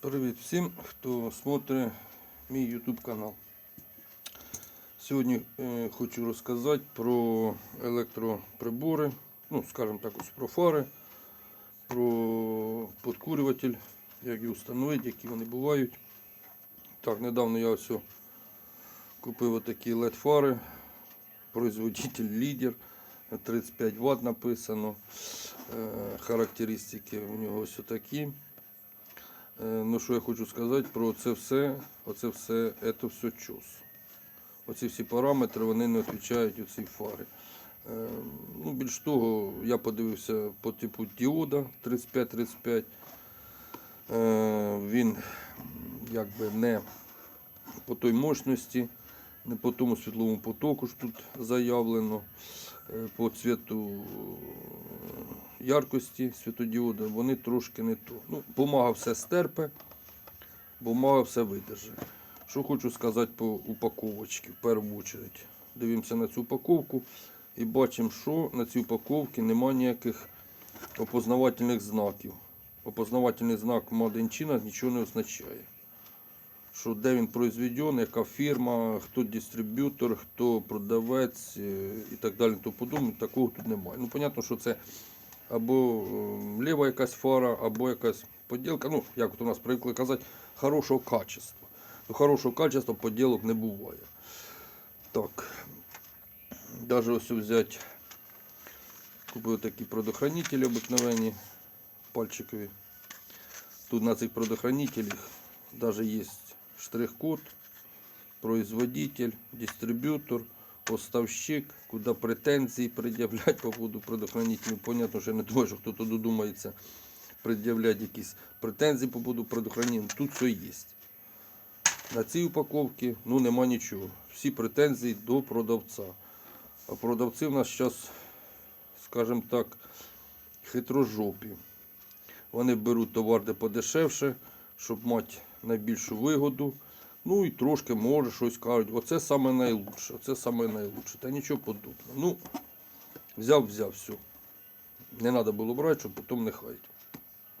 Привіт всім, хто смотрить мій YouTube канал. Сьогодні е, хочу розказати про електроприбори, ну, скажімо так, ось про фари, про подкурюватель, як їх встановити, які вони бувають. Так, недавно я ось купив отакі LED-фари, производитель лідер, 35 Вт написано. Е, Характеристики у нього ось такі. Е, Ну, що я хочу сказати про це все, оце все, це все чос. Оці всі параметри вони не відповідають у цій фарі. Е, Ну, більш того, я подивився по типу діода 3535. Е, Він якби не по той мощності, не по тому світловому потоку, що тут заявлено, по цвіту яркості світодіода, вони трошки не то. Ну, бумага все стерпе, бумага все видержить. Що хочу сказати по упаковочці в першу чергу. Дивимося на цю упаковку і бачимо, що на цій упаковці немає ніяких опознавательних знаків. Опознавательний знак China нічого не означає. Що де він произведений, яка фірма, хто дистриб'ютор, хто продавець е, і так далі, то подумати, такого тут немає. Ну, понятно, що це або е, ліва якась фара, або якась поділка. Ну, як от у нас привикли казати, хорошого качества. Ну, хорошого качества поділок не буває. Так. Даже ось взяти, купив такі предохранителі обикновені, пальчикові. Тут на цих предохранителях даже є штрих-код, производитель, дистриб'ютор, поставщик, куди претензії пред'являть по поводу предохранителів. Понятно, що я не думаю, що хтось додумається пред'являти якісь претензії по поводу предохранителів. Тут все є. На цій упаковці ну, нема нічого. Всі претензії до продавця. А продавці в нас зараз, скажімо так, хитрожопі. Вони беруть товар де подешевше, щоб мати найбільшу вигоду. Ну і трошки може щось кажуть. Оце саме найлучше, оце саме найлучше. Та нічого подобного. Ну, взяв, взяв все. Не треба було брати, щоб потім не хаять.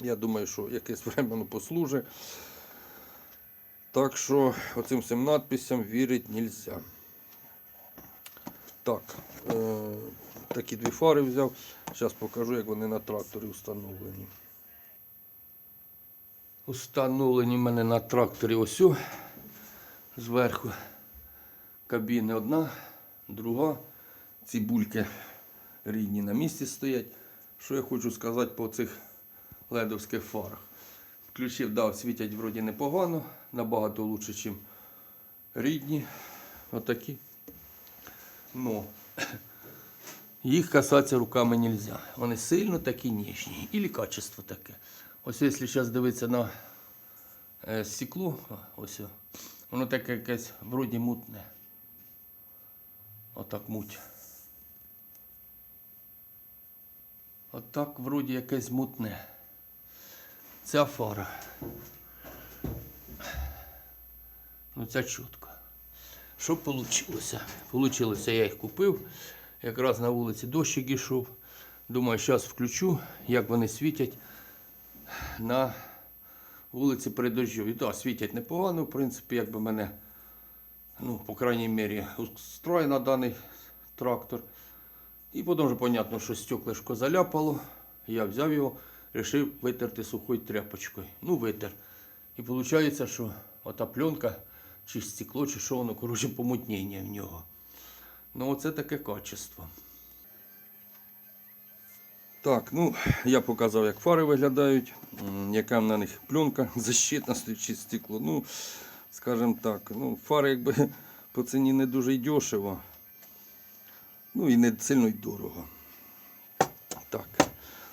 Я думаю, що якесь время воно послужить. Так що оцим всім надписям вірити не можна. Так, е, такі дві фари взяв. Зараз покажу, як вони на тракторі встановлені. Установлені в мене на тракторі ось зверху кабіни одна, друга. Ці бульки рідні на місці стоять. Що я хочу сказати по цих ледовських фарах. Включив, дав, світять вроді непогано, набагато краще, ніж рідні. Отакі. Ну, їх касатися руками не можна. Вони сильно такі ніжні. І качество таке. Ось якщо зараз дивитися на е, стекло, ось, воно таке якесь вроді мутне. Отак муть. Отак вроді якесь мутне. Ця фара. Ну, це чітко. Що вийшло? Получилося, я їх купив. Якраз на вулиці дощик ішов. Думаю, зараз включу, як вони світять на вулиці при дощу. І так, світять непогано, в принципі, якби мене, ну, по крайній мірі, устроєно даний трактор. І потім вже зрозуміло, що стеклишко заляпало. Я взяв його, вирішив витерти сухою тряпочкою. Ну, витер. І виходить, що ота пленка, чи стекло, чи що воно, коротше, помутнення в нього. Ну, оце таке качество. Так, ну я показав, як фари виглядають, яка на них пленка защитна стоїть стекло. Ну, скажімо так, ну, фари якби по ціні не дуже дешево. Ну і не сильно й дорого. Так,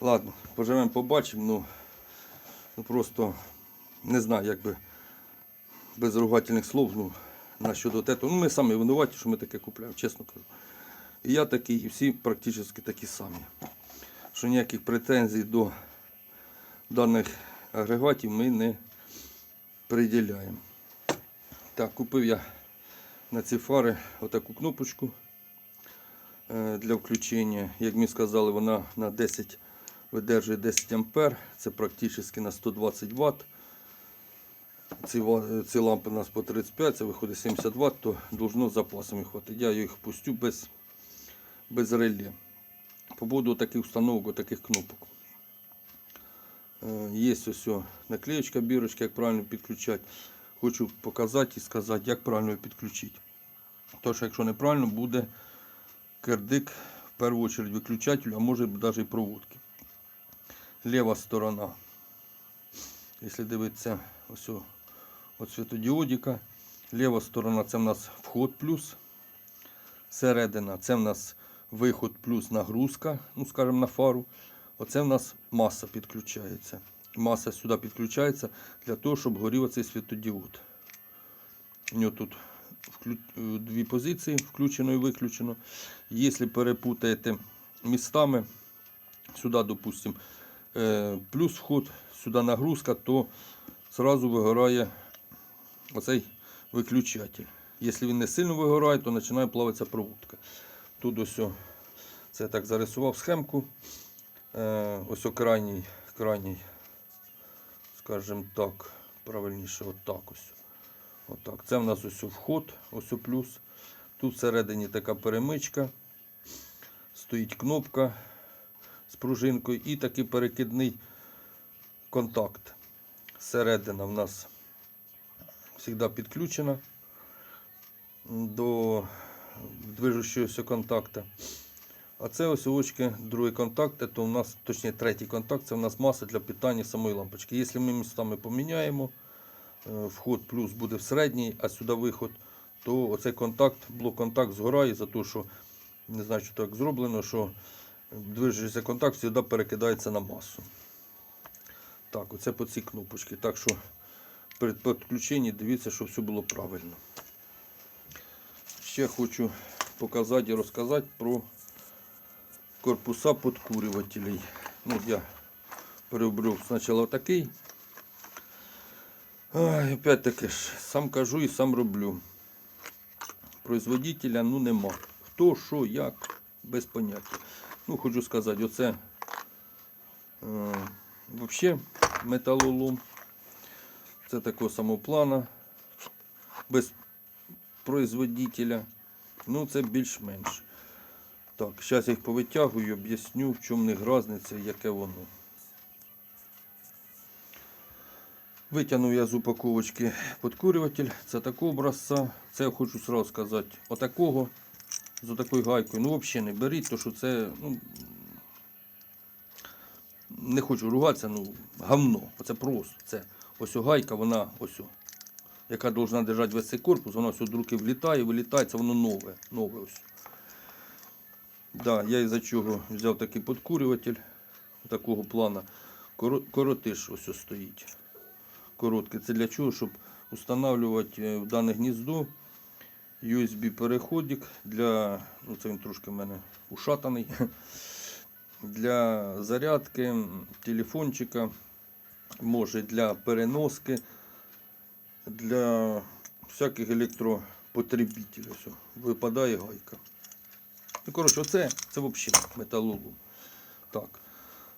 ладно, поживемо, побачимо. Ну, ну просто не знаю, як би без ругательних слов, ну, насчет того. Ну, ми самі винуваті, що ми таке купляємо, чесно кажу. І я такий, і всі практично такі самі. Що ніяких претензій до даних агрегатів ми не приділяємо. Так, купив я на ці фари отаку кнопочку е, для включення. Як мені сказали, вона на 10 видержує 10 ампер. Це практично на 120 Вт. ці, ці лампи у нас по 35, це виходить 70 Вт, то должно з запасами хватить. Я їх пустю без, без реле. По поводу таких установок, таких кнопок. Е, Є ось наклеєчка, бірочка, як правильно підключати. Хочу показати і сказати, як правильно підключити. Тому що якщо неправильно, буде кирдик в першу чергу виключателю, а може навіть і проводки. Ліва сторона. Якщо дивитися ось от світодіодика. Ліва сторона це в нас вход плюс. Середина це в нас виход плюс нагрузка, ну скажімо, на фару. Оце в нас маса підключається. Маса сюди підключається для того, щоб горів цей світодіод. У нього тут дві позиції, включено і виключено. Якщо перепутаєте містами, сюди, допустимо, е, плюс вход, сюди нагрузка, то зразу вигорає оцей виключатель. Якщо він не сильно вигорає, то починає плавитися проводка. Тут ось, це я так зарисував схемку. Е, ось крайній, крайній, скажімо так, правильніше, отак ось. Отак. Це в нас ось вход, ось о плюс. Тут всередині така перемичка. Стоїть кнопка з пружинкою і такий перекидний контакт. Середина в нас завжди підключена до движущогося контакта. А це ось очки, другий контакт, це у нас, точніше третій контакт, це у нас маса для питання самої лампочки. Якщо ми містами поміняємо, е, вход плюс буде в середній, а сюди виход, то оцей контакт, блок-контакт згорає за те, що не знаю, що так зроблено, що движущийся контакт завжди перекидається на масу. Так, оце по цій кнопочці. Так що при підключенні дивіться, щоб все було правильно. Ще хочу показати і розказати про корпуса подкурювателей. Ну, я переобрив спочатку такий. Ай, опять таки ж, сам кажу і сам роблю. Производителя ну нема. Хто, що, як, без поняття. Ну, хочу сказати, оце е, взагалі металолом. Це такого самого плана. Без производителя. Ну, це більш-менш. Так, зараз їх повитягую, об'ясню, в чому в них різниця, яке воно. Витягнув я з упаковочки подкурюватель. Це такого образця. Це я хочу сразу сказати. Отакого з отакою гайкою. Ну, взагалі не беріть, тому що це. Ну, не хочу ругатися, ну, говно. Оце просто. Це ось гайка, вона ось. Яка повинна держати весь цей корпус, вона ось руки влітає, вилітає, це воно нове. нове ось. Да, я із-за чого взяв такий подкурюватель такого плана. Коро- Коротиш ось ось стоїть. Короткий. Це для чого? Щоб встановлювати е, в дане гніздо USB переходик для, ну це він трошки в мене ушатаний, для зарядки телефончика, може для переноски, для всяких електропотребителів. Все. Випадає гайка. Ну, коротше, оце це взагалі металолом. Так.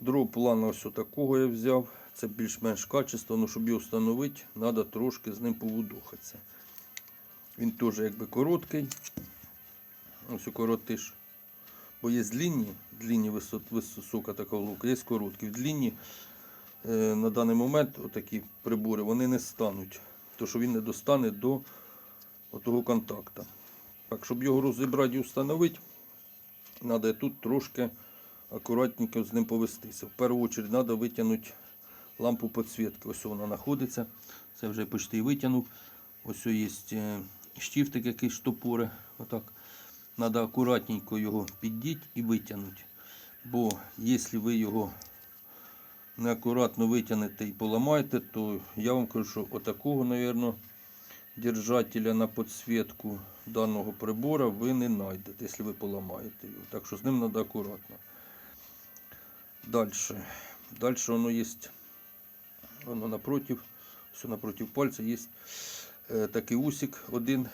Другого плану ось такого я взяв. Це більш-менш качество, але щоб його встановити, треба трошки з ним повудухатися. Він теж якби короткий. Ось коротиш. Бо є длинні висот, висока така лука, є короткі. В длинні е, на даний момент отакі прибори вони не стануть, тому що він не достане до того контакта. Так, щоб його розібрати і встановити, треба тут трошки акуратненько з ним повестися. В першу чергу треба витягнути лампу підсвітки. Ось вона знаходиться. Це вже почти витягнув. Ось є е, штифтик, який штопори. Отак. Треба акуратненько його піддіти і витягнути. Бо якщо ви його неакуратно витягнете і поламаєте, то я вам кажу, що отакого, мабуть, держателя на підсвітку даного прибора ви не знайдете, якщо ви поламаєте його. Так що з ним треба акуратно. Далі. Далі воно є, воно напротив, все напротив пальця є е, такий усик один.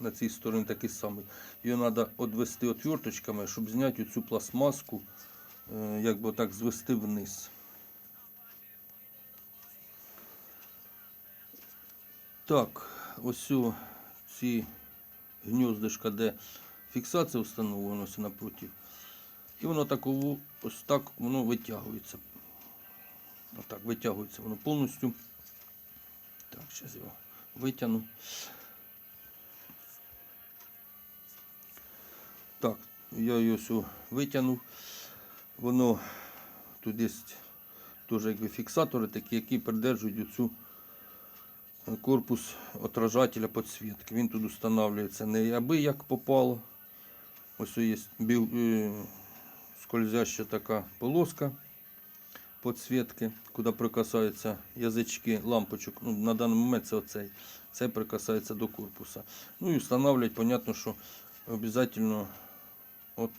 На цій стороні такий самий. Його треба відвести отверточками, щоб зняти цю пластмаску, е, як би так звести вниз. Так, ось ці гніздишка, де фіксація встановлена ось напротив. І воно такову, ось так воно витягується. Отак витягується воно повністю. Так, зараз його витягну. Так, я його витягнув. Воно тут є теж якби фіксатори такі, які придержують оцю корпус отражателя підсвітки. Він тут встановлюється не аби як попало. Ось є біл, е, скользяща така полоска підсвітки, куди прикасаються язички лампочок. Ну, на даний момент це оцей. Це прикасається до корпуса. Ну і встановлюють, понятно, що обов'язково от.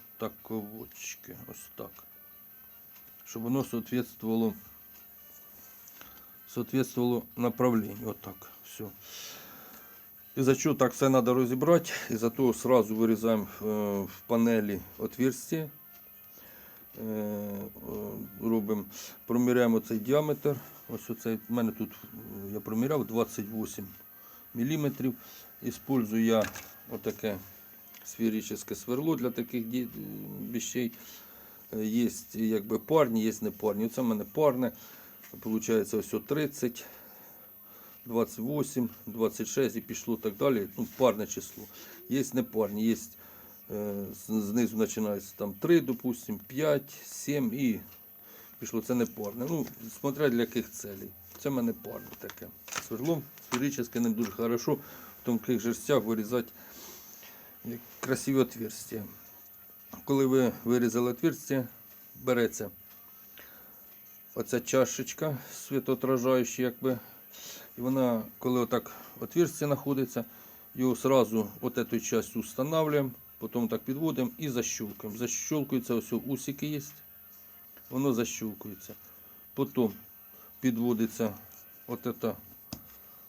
Ось так. Щоб воно соответствовало, соответствовало направлению. Вот так. Все. Из-за чего так все надо розібрати. Из-за того сразу вирізаємо е, в панелі отверстие. Е, е, Робимо, проміряємо цей діаметр. Ось оцей, у мене тут я проміряв 28 мм. Іспользую я отаке сферическое сверло для таких вещей. Є якби парні, є не парні. Це в мене парне. Получається ось 30, 28, 26 і пішло так далі. Ну, парне число. Є не парні, є знизу починається там 3, допустим, 5, 7 і пішло. Це не парне. Ну, смотря для яких целей. Це в мене парне таке. Сверлом сферически не дуже хорошо в тонких жерстях вирізати красиві отверстия. Коли ви вирізали отверстие, береться оця чашечка світоотражаюча, якби. І вона, коли отак отверстие знаходиться, його сразу от эту часть устанавливаємо, потім так підводимо і защелкуємо. Защелкується ось усики є. Воно защелкується. Потім підводиться от эта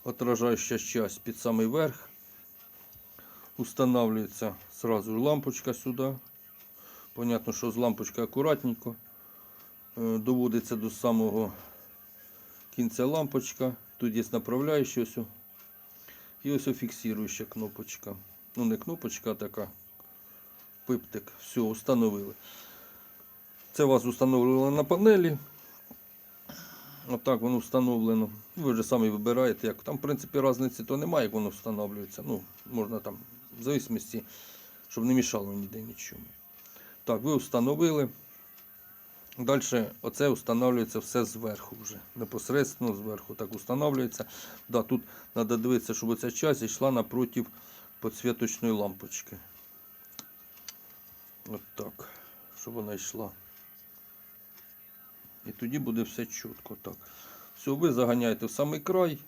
отражающая часть під самий верх. Устанавливается сразу лампочка сюди. Понятно, що з лампочкою акуратненько. Е, Доводиться до самого кінця лампочка. Тут є направляюча ось. І ось фіксуюча кнопочка. Ну не кнопочка, а така пиптик. Все, установили. Це вас установлено на панелі. Отак воно встановлено. Ви вже самі вибираєте, як. Там, в принципі, різниці то немає, як воно встановлюється. Ну, можна там, в зависимості, щоб не мішало ніде нічому. Так, ви встановили. Далі оце встановлюється все зверху вже. Непосередньо зверху так встановлюється. Да, тут треба дивитися, щоб оця часть йшла напротив підсвіточної лампочки. От так. Щоб вона йшла. І тоді буде все чітко. Так. Все, ви заганяєте в самий край.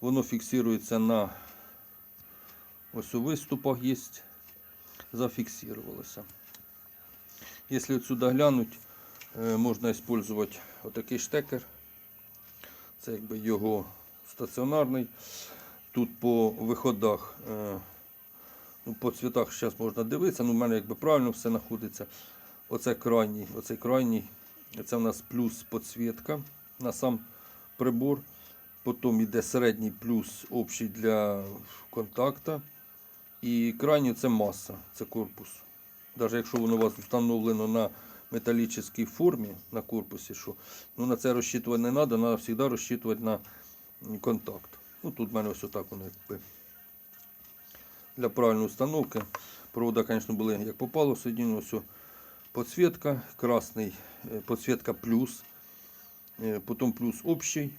Воно фіксується на ось у виступах є. Зафіксувалося. Якщо отсюда глянуть, можна використовувати отакий штекер. Це якби його стаціонарний. Тут по виходах, е, ну, по цвітах зараз можна дивитися, ну в мене якби правильно все знаходиться. Оце крайній, оцей крайній, це у нас плюс підсвітка на сам прибор. Потім йде середній плюс общий для контакта. І крайній це маса, це корпус. Навіть якщо воно у вас встановлено на металічній формі на корпусі, що ну, на це розчитувати не треба, треба завжди розчитувати на контакт. Ну, тут в мене ось отак воно якби. Для правильної установки. Провода, звісно, були як попало, соединено все. Подсветка, красний, е, подсветка плюс, е, потім плюс общий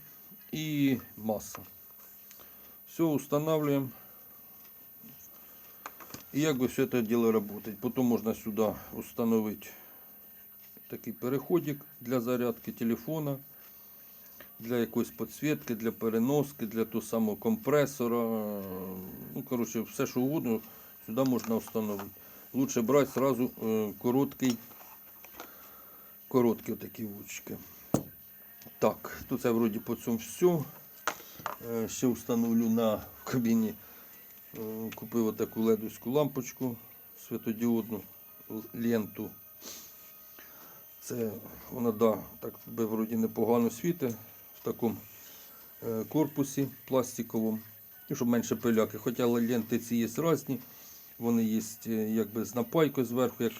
і маса. Все устанавливаем. І як би все це діло працює. Потім можна сюди установити такий переходик для зарядки телефона, для якоїсь підсвітки, для переноски, для того самого компресора. Ну, коротше, все, що угодно, сюди можна встановити. Лучше брати сразу е, короткий, короткі такі вучки. Так, тут це вроді по цьому все. Ще встановлю на в кабіні. Е, Купив отаку ледовську лампочку світодіодну ленту. Це вона да, так би вроді непогано світить в такому е, корпусі пластиковому. ну, щоб менше пиляки. Хоча ленти ці є різні, вони є е, якби з напайкою зверху, як,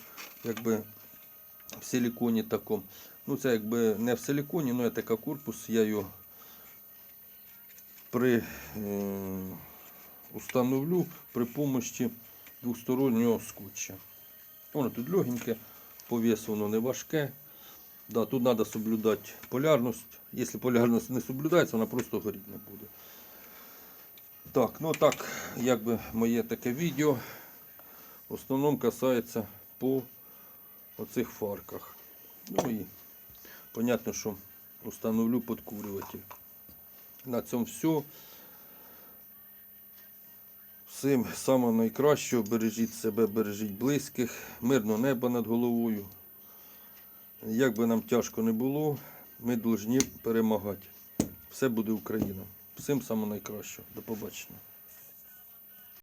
якби в силіконі такому. Ну, це якби не в силіконі, але така корпус, я його при, е, установлю при помощі двостороннього скотча. Воно тут легеньке, по весу воно не важке. Да, тут треба соблюдати полярність. Якщо полярність не соблюдається, вона просто горіти не буде. Так, ну так, якби моє таке відео в основному касається по оцих фарках. Ну і понятно, що установлю подкурюватель. На цьому все. Всім самого найкращого, бережіть себе, бережіть близьких, мирного неба над головою. Як би нам тяжко не було, ми повинні перемагати. Все буде Україна. Всім самого найкращого. До побачення.